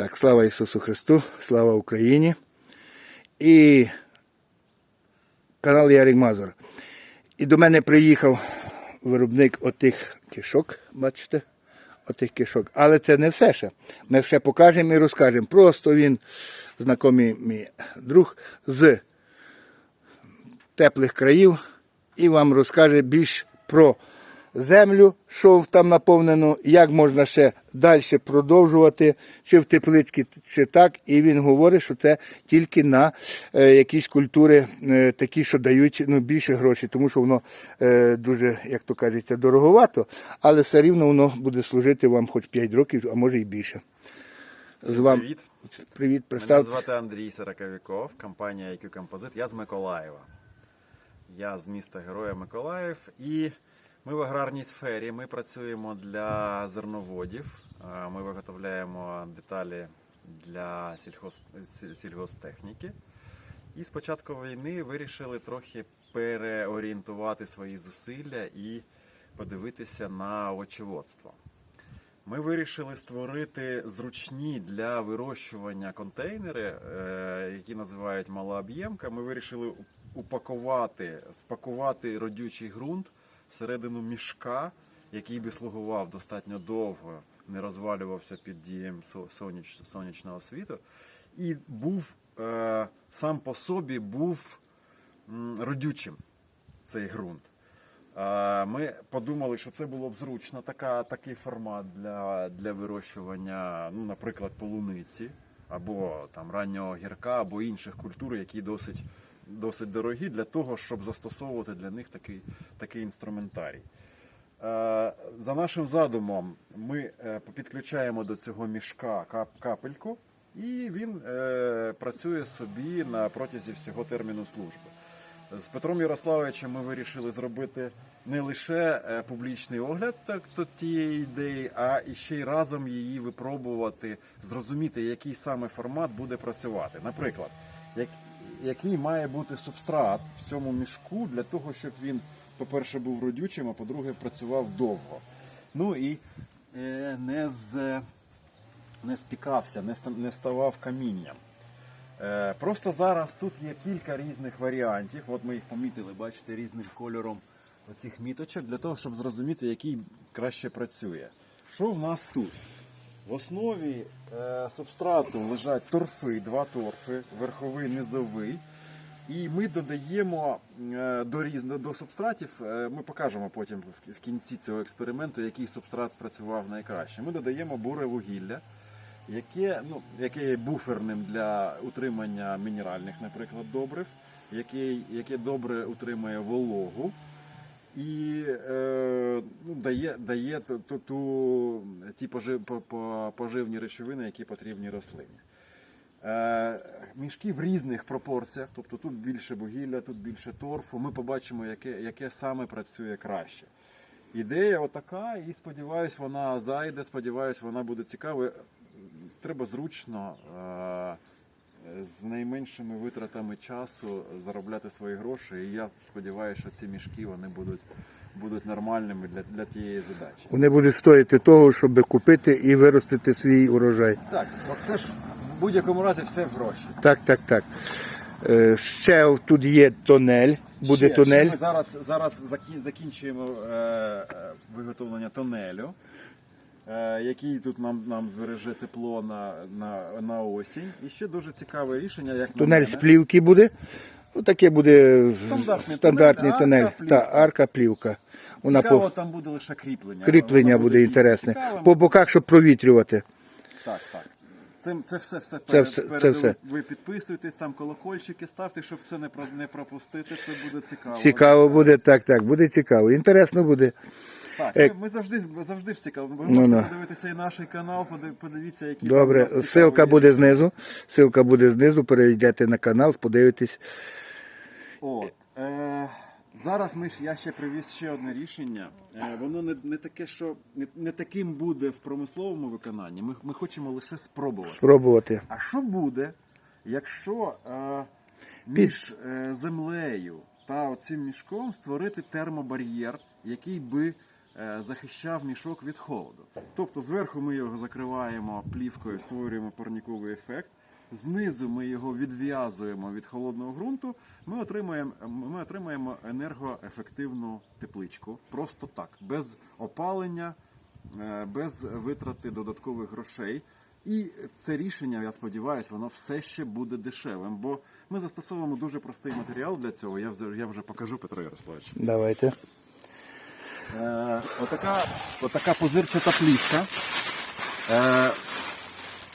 Так, слава Ісусу Христу, слава Україні. І канал Ярик Мазур. І до мене приїхав виробник отих кишок, бачите? Отих кишок. Але це не все ще. Ми все покажемо і розкажемо. Просто він, знайомий мій друг, з теплих країв і вам розкаже більш про землю, що там наповнено, як можна ще далі продовжувати, чи в тепличці, чи так. І він говорить, що це тільки на е, якісь культури е, такі, що дають ну, більше грошей, тому що воно е, дуже, як то кажеться, дороговато, але все рівно воно буде служити вам хоч 5 років, а може і більше. З вами Привіт. привіт, Мене звати Андрій Сороковіков, компанія IQ Композит. Я з Миколаєва. Я з міста Героя Миколаїв. І ми в аграрній сфері. Ми працюємо для зерноводів. Ми виготовляємо деталі для сільхоз... сіль- сільгосптехніки. І з початку війни вирішили трохи переорієнтувати свої зусилля і подивитися на овочеводство. Ми вирішили створити зручні для вирощування контейнери, е, які називають малооб'ємка. Ми вирішили упакувати, спакувати родючий ґрунт всередину мішка, який би слугував достатньо довго, не розвалювався під дієм со- соняч- сонячного світу, і був е, сам по собі був родючим цей ґрунт. Е, Ми подумали, що це було б зручно, така, такий формат для, для вирощування, ну, наприклад, полуниці або там раннього гірка, або інших культур, які досить, досить дорогі, для того, щоб застосовувати для них такий, такий інструментарій. Е, За нашим задумом, ми е, підключаємо до цього мішка капельку, і він е, працює собі на протязі всього терміну служби. З Петром Ярославовичем ми вирішили зробити не лише публічний огляд так, то тієї ідеї, а і ще й разом її випробувати, зрозуміти, який саме формат буде працювати. Наприклад, як, який має бути субстрат в цьому мішку для того, щоб він, по-перше, був родючим, а по-друге, працював довго. Ну і е, не, з, не спікався, не, не ставав камінням. Е, Просто зараз тут є кілька різних варіантів. От ми їх помітили, бачите, різним кольором оцих міточок, для того, щоб зрозуміти, який краще працює. Що в нас тут? В основі субстрату лежать торфи, два торфи, верховий, низовий. І ми додаємо е, до різних до субстратів. е, Ми покажемо потім в кінці цього експерименту, який субстрат спрацював найкраще. Ми додаємо буре вугілля, яке, ну, яке є буферним для утримання мінеральних, наприклад, добрив, яке, яке добре утримує вологу і е, ну, дає, дає ту, ту, ті пожив, по- по- поживні речовини, які потрібні рослині. Е, мішки в різних пропорціях, тобто тут більше вугілля, тут більше торфу. Ми побачимо, яке, яке саме працює краще. Ідея отака, і сподіваюсь, вона зайде, сподіваюсь, вона буде цікавою. Треба зручно, е, з найменшими витратами часу заробляти свої гроші. І я сподіваюся, що ці мішки вони будуть, будуть нормальними для, для тієї задачі. Вони будуть стоїти того, щоб купити і виростити свій урожай. Так, оце ж в будь-якому разі все в гроші. Так, так, так. Е, Ще тут є тонель. Буде Ще- тунель. ще Ми зараз, зараз закі- закінчуємо е, е, виготовлення тонелю, який тут нам, нам збереже тепло на, на, на осінь. І ще дуже цікаве рішення, як Тунель з плівки буде. Ну, таке буде Стандартний стандартний тунель, тунель. арка, Та, арка плівка. Вона Цікаво, по там буде лише кріплення. кріплення Воно буде інтересне. цікавим. По боках, щоб провітрювати. Це, це все, все, Це перед, це спереду все. Ви підписуєтесь, там колокольчики ставте, щоб це не, про- не пропустити. Це буде цікаво. Цікаво буде, так, так, буде цікаво. Інтересно буде. Так, Е, ми, завжди, завжди цікаво. Ви Ну, можете ну. подивитися і наш канал, подивіться, які Добре, там цікаві- буде знизу. Ссылка буде знизу, перейдете на канал, подивитесь. От. Е, зараз ми ж, я ще привіз ще одне рішення. Е, воно не, не таке, що не, не таким буде в промисловому виконанні. Ми, ми хочемо лише спробувати. Спробувати. А що буде, якщо е, між е, землею та оцим мішком створити термобар'єр, який би е, захищав мішок від холоду. Тобто зверху ми його закриваємо плівкою, створюємо парніковий ефект. Знизу ми його відв'язуємо від холодного ґрунту. Ми отримаємо, ми отримаємо енергоефективну тепличку. Просто так, без опалення, е, без витрати додаткових грошей. І це рішення, я сподіваюся, воно все ще буде дешевим, бо ми застосовуємо дуже простий матеріал для цього. Я вже, я вже покажу Петро Ярославович. Давайте. Е, отака, отака позирчата плівка. Е,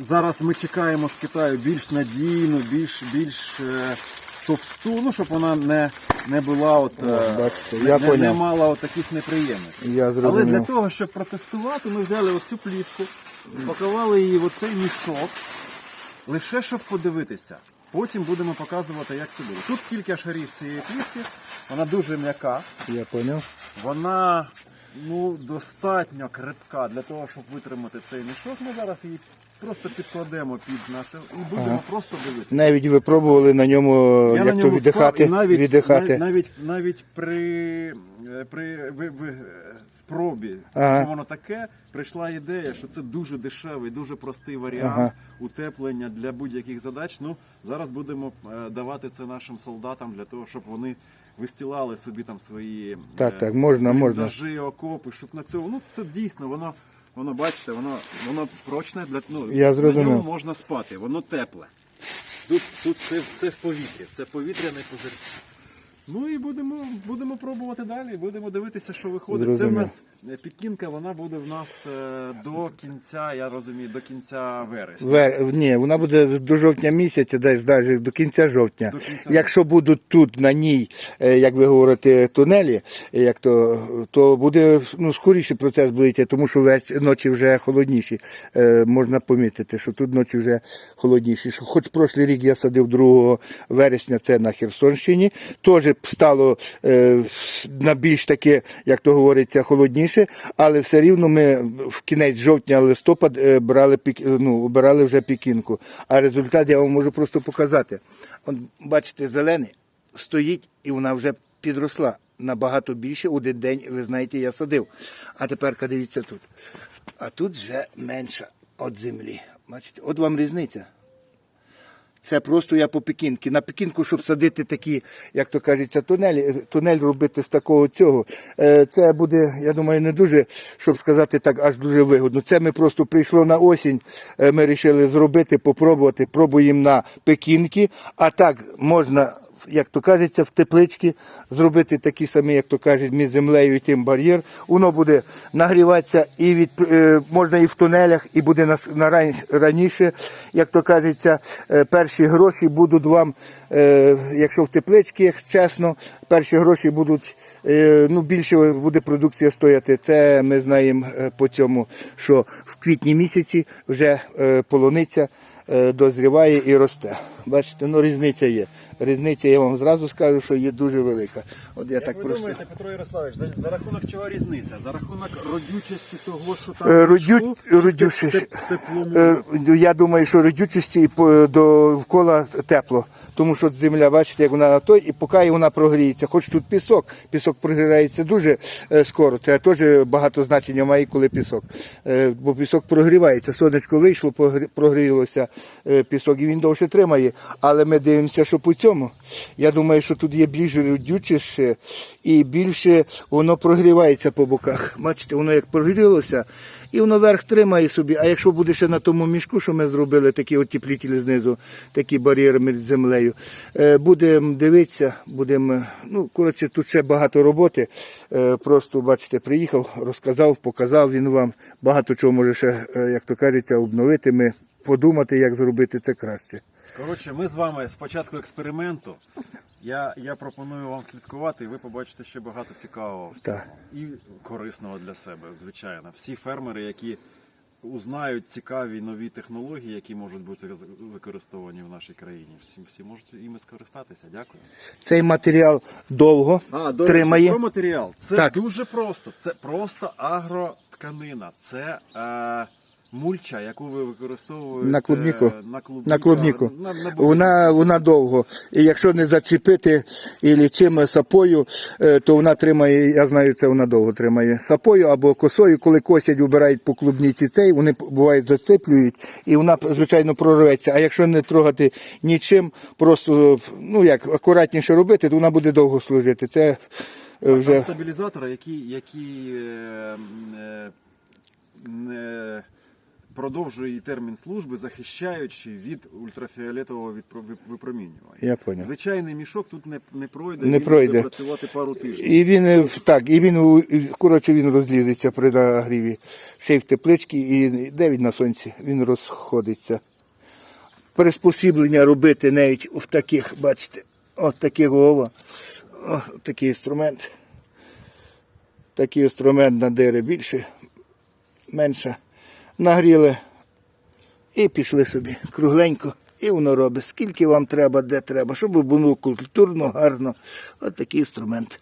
зараз ми чекаємо з Китаю більш надійну, більш, більш е, товсту, ну, щоб вона не, не була от, е, бачите, не, я не, не мала от таких неприємностей. Я Але для того, щоб протестувати, ми взяли оцю плівку, пакували її в оцей мішок, лише щоб подивитися. Потім будемо показувати, як це буде. Тут кілька шарів цієї плівки, вона дуже м'яка. Я поняв. Вона ну, достатньо крепка для того, щоб витримати цей мішок. Ми зараз її просто підкладемо під наше і будемо просто дивитися. Навіть ви пробували на ньому Я як на то ньому віддихати, спав, і навіть, віддихати. навіть, навіть при, е, при ви, ви, е, спробі, Ага. що воно таке, прийшла ідея, що це дуже дешевий, дуже простий варіант Ага. утеплення для будь-яких задач. Ну, зараз будемо е, давати це нашим солдатам для того, щоб вони вистілали собі там свої Так, так, можна, можна. окопи, щоб на цьому. Ну, це дійсно, воно, воно бачите, воно, воно прочне для ну, Я зрозумів. на ньому можна спати, воно тепле. Тут, тут це, це в повітрі, це повітряний позир. Ну і будемо, будемо пробувати далі, будемо дивитися, що виходить. Це в нас підкінка, вона буде в нас е, до кінця, я розумію, до кінця вересня. Вер... Ні, вона буде до жовтня місяця, десь навіть до кінця жовтня. До кінця. Якщо будуть тут на ній, е, як ви говорите, тунелі, е, як то, то буде ну, скоріше процес буде тому що веч... ночі вже холодніші. Можна помітити, що тут ночі вже холодніші. Хоч прошлий рік я садив 2 вересня, це на Херсонщині, теж стало на більш таке, як то говориться, холодніше, але все рівно ми в кінець жовтня, листопад е, брали пік, ну, обирали вже пікінку. А результат я вам можу просто показати. От, бачите, зелений стоїть і вона вже підросла набагато більше. Один день, ви знаєте, я садив. А тепер дивіться тут. А тут вже менша від землі. Бачите, от вам різниця. Це просто я по пекінки. На пекінку, щоб садити такі, як то кажеться, тунелі, тунель робити з такого цього. е, Це буде, я думаю, не дуже, щоб сказати так, аж дуже вигодно. Це ми просто прийшло на осінь. е, Ми вирішили зробити, попробувати. Пробуємо на пекінки, а так можна. Як то кажеться, в тепличці зробити такі самі, як то кажуть, між землею і тим бар'єр. Воно буде нагріватися і від е, можна і в тунелях, і буде на, на ран- раніше, як то кажеться, е, перші гроші будуть вам, е, якщо в тепличці, чесно, перші гроші будуть. Ну, більше буде продукція стояти. Це ми знаємо по цьому, що в квітні місяці вже полуниця дозріває і росте. Бачите, ну різниця є. Різниця, я вам зразу скажу, що є дуже велика. От я Як так ви просто. думаєте, Петро Ярославович, за, за рахунок чого різниця? За рахунок родючості того, що там Е, родю- родючість. теп- теп- теплому. Е, Я думаю, що родючості і по- довкола тепло. Тому що земля, бачите, як вона на той, і поки вона прогріється. Хоч тут пісок, пісок прогрівається дуже е, скоро. Це теж багато значення має, коли пісок. Е, Бо пісок прогрівається. Сонечко вийшло, погрі- прогрілося е, пісок, і він довше тримає. Але ми дивимося, що по цьому. Я думаю, що тут є більш родючіше і більше воно прогрівається по боках. Бачите, воно як прогрілося, і воно верх тримає собі. А якщо буде ще на тому мішку, що ми зробили, такі отеплітелі знизу, такі бар'єри між землею, е, будемо дивитися, будемо. Ну, коротше, тут ще багато роботи. Е, Просто, бачите, приїхав, розказав, показав він вам. Багато чого може ще, е, як то кажеться, обновити. Ми подумати, як зробити це краще. Коротше, ми з вами з початку експерименту. Я, я пропоную вам слідкувати, і ви побачите ще багато цікавого в цьому. І корисного для себе, звичайно. Всі фермери, які узнають цікаві нові технології, які можуть бути використовані в нашій країні. Всі, всі можуть іми скористатися. Дякую. Цей матеріал довго А, до тримає. про матеріал. Це Так. дуже просто. Це просто агротканина. Це е, мульча, яку ви використовуєте На клубніку. на клубніку. На клубніку. На, на Вона, вона довго. І якщо не зачепити і чим сапою, е, то вона тримає, я знаю, це вона довго тримає. Сапою або косою, коли косять, убирають по клубніці цей, вони бувають зациплюють, і вона, звичайно, прорветься. А якщо не трогати нічим, просто ну як акуратніше робити, то вона буде довго служити. Це е, вже Там стабілізатори, які, які е, е, не продовжує її термін служби, захищаючи від ультрафіолетового випромінювання. Я поняв. Звичайний мішок тут не, не пройде, Не він пройде. буде працювати пару тижнів. І він е, так, і він коротше він розлізеться при нагріві. Ще й в тепличці, і де він на сонці, він розходиться. Приспосіблення робити навіть в таких, бачите, от таких ова. О, такий інструмент. Такий інструмент на дири більше, менше. Нагріли і пішли собі кругленько. І воно робить, скільки вам треба, де треба, щоб було культурно, гарно. От такий інструмент.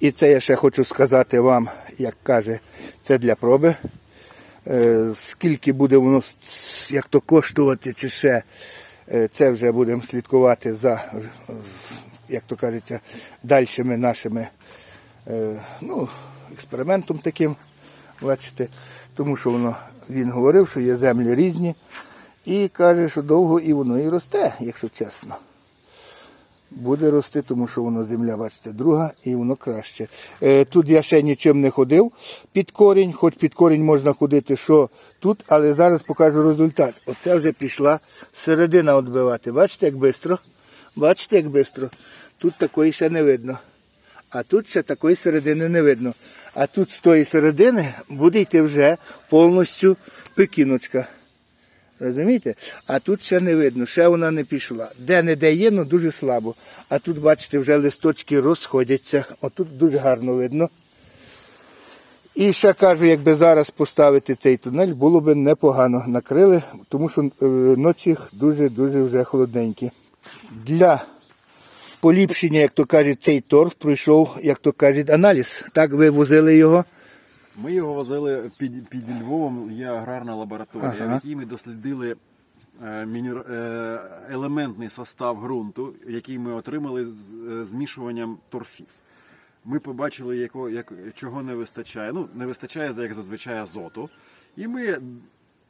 І це я ще хочу сказати вам, як каже, це для проби. Е, Скільки буде воно як то коштувати, чи ще е, це вже будемо слідкувати за, як то кажеться, дальшими нашими е, ну, експериментом таким. Бачите, тому що воно він говорив, що є землі різні, і каже, що довго і воно і росте, якщо чесно. Буде рости, тому що воно земля, бачите, друга, і воно краще. Е, тут я ще нічим не ходив під корінь, хоч під корінь можна ходити, що тут, але зараз покажу результат. Оце вже пішла середина відбивати. Бачите, як швидко? Бачите, як швидко? Тут такої ще не видно. А тут ще такої середини не видно. А тут з тої середини буде йти вже повністю пекіночка. Розумієте? А тут ще не видно, ще вона не пішла. Де не де є, ну дуже слабо. А тут, бачите, вже листочки розходяться. Отут дуже гарно видно. І ще кажу, якби зараз поставити цей тунель, було б непогано накрили, тому що е, ночі дуже-дуже вже холодненькі. Для поліпшення, як то кажуть, цей торф пройшов, як то кажуть, аналіз. Так ви возили його. Ми його возили під, під Львовом, є аграрна лабораторія, Ага. в якій ми дослідили е, е, елементний состав ґрунту, який ми отримали з е, змішуванням торфів. Ми побачили, яко, як, чого не вистачає. Ну, не вистачає, як зазвичай, азоту. І ми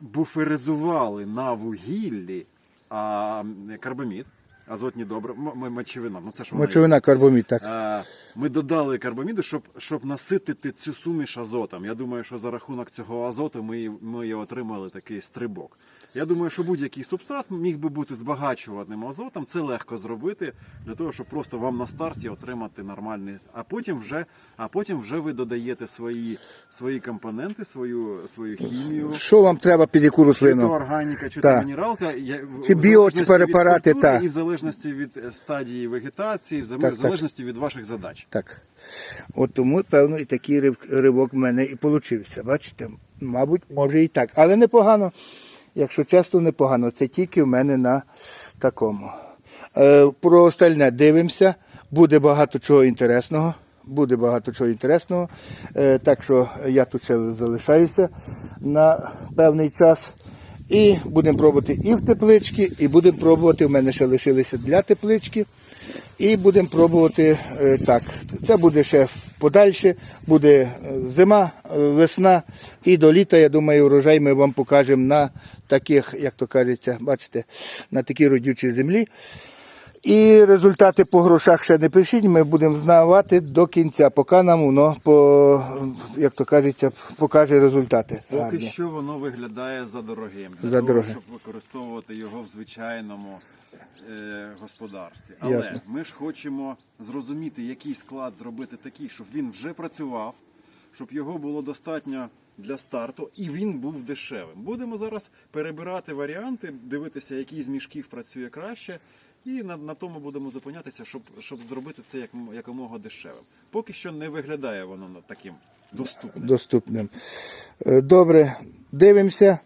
буферизували на вугіллі а, карбамід, азотні добре, мочевина. Ну, це ж. Мочовина карбомід, так. Е, Ми додали карбаміду, щоб, щоб наситити цю суміш азотом. Я думаю, що за рахунок цього азоту ми, ми отримали такий стрибок. Я думаю, що будь-який субстрат міг би бути збагачуваним азотом. Це легко зробити для того, щоб просто вам на старті отримати нормальний. А потім вже, а потім вже ви додаєте свої, свої компоненти, свою, свою хімію. Що вам треба під яку Чи то рослину? органіка, чи то Так. мінералка, я- в- Чи в біо, чи залежності від препарати, культури так. і в залежності від е, стадії вегетації, в Так, в так. залежності від ваших задач. Так. От тому, певно, і такий рив- ривок в мене і получився. Бачите? Мабуть, може і так. Але непогано. Якщо чесно, непогано. Це тільки в мене на такому. Е, про остальне дивимося. Буде багато чого інтересного. Буде багато чого інтересного. Е, так що я тут ще залишаюся на певний час. І будемо пробувати і в тепличці, і будемо пробувати. У мене ще лишилися для теплички. І будемо пробувати е, так. Це буде ще подальше, буде е, зима, е, весна і до літа, я думаю, урожай ми вам покажемо на таких, як то кажеться, бачите, на такій родючій землі. І результати по грошах ще не пишіть, ми будемо знавати до кінця, поки нам воно по, як то кажеться, покаже результати. Поки гарні. що воно виглядає за дорогим, для За того, дорогим. щоб використовувати його в звичайному е, господарстві. Але Ясно. ми ж хочемо зрозуміти, який склад зробити такий, щоб він вже працював, щоб його було достатньо для старту, і він був дешевим. Будемо зараз перебирати варіанти, дивитися, який з мішків працює краще. І на, на тому будемо зупинятися, щоб, щоб зробити це як, якомога дешевим. Поки що не виглядає воно таким доступним. доступним. Е, Добре, дивимося,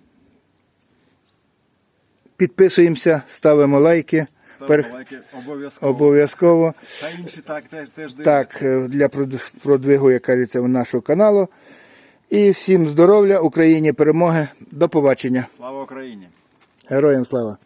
підписуємося, ставимо лайки. Пер- ставимо лайки обов'язково. Обов'язково. Та інші так теж теж дивляться. Так, е, для прод- продвигу, як кажеться, нашого каналу. І всім здоров'я, Україні перемоги. До побачення. Слава Україні! Героям слава!